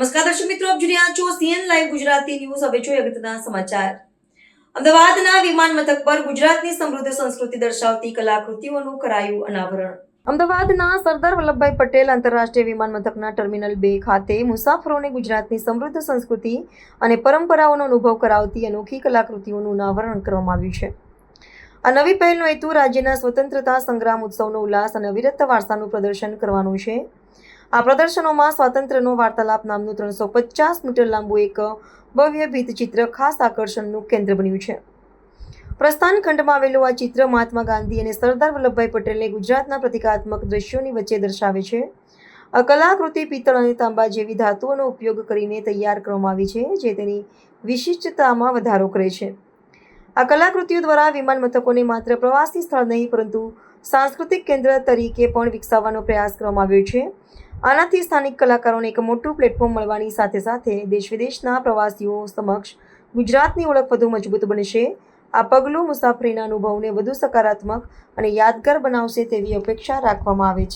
આપ જોઈ રહ્યા છો સીએન લાઈવ ગુજરાતી ન્યૂઝ. હવે જોઈએ અગત્યના સમાચાર. અમદાવાદના વિમાન મથક પર ગુજરાતની સમૃદ્ધ સંસ્કૃતિ દર્શાવતી કલાકૃતિઓનું કરાયું અનાવરણ. અમદાવાદના સરદાર વલ્લભભાઈ પટેલ આંતરરાષ્ટ્રીય વિમાન મથકના ટર્મિનલ બે ખાતે મુસાફરોને ગુજરાતની સમૃદ્ધ સંસ્કૃતિ અને પરંપરાઓનો અનુભવ કરાવતી અનોખી કલાકૃતિઓનું અનાવરણ કરવામાં આવ્યું છે. આ નવી પહેલનો હેતુ રાજ્યના સ્વતંત્રતા સંગ્રામ ઉત્સવનો ઉલ્લાસ અને અવિરત વારસાનું પ્રદર્શન કરવાનું છે. આ પ્રદર્શનોમાં સ્વાતંત્ર્યનો વાર્તાલાપ નામનું ત્રણસો પચાસ મીટર લાંબુ એક ભવ્ય ભીતચિત્ર ખાસ આકર્ષણનું કેન્દ્ર બન્યું છે. પ્રસ્થાન ખંડમાં આવેલું આ ચિત્ર મહાત્મા ગાંધી અને સરદાર વલ્લભભાઈ પટેલને ગુજરાતના પ્રતિકાત્મક દ્રશ્યોની વચ્ચે દર્શાવે છે. આ કલાકૃતિ પિત્તળ અને તાંબા જેવી ધાતુઓનો ઉપયોગ કરીને તૈયાર કરવામાં આવી છે, જે તેની વિશિષ્ટતામાં વધારો કરે છે. આ કલાકૃતિઓ દ્વારા વિમાન મથકોને માત્ર પ્રવાસી સ્થળ નહીં, પરંતુ સાંસ્કૃતિક કેન્દ્ર તરીકે પણ વિકસાવવાનો પ્રયાસ કરવામાં આવ્યો છે. આનાથી સ્થાનિક કલાકારોને એક મોટું પ્લેટફોર્મ મળવાની સાથે સાથે દેશ વિદેશના પ્રવાસીઓ સમક્ષ ગુજરાતની ઓળખ વધુ મજબૂત બનશે. આ પગલું મુસાફરીના અનુભવને વધુ સકારાત્મક અને યાદગાર બનાવશે તેવી અપેક્ષા રાખવામાં આવે છે.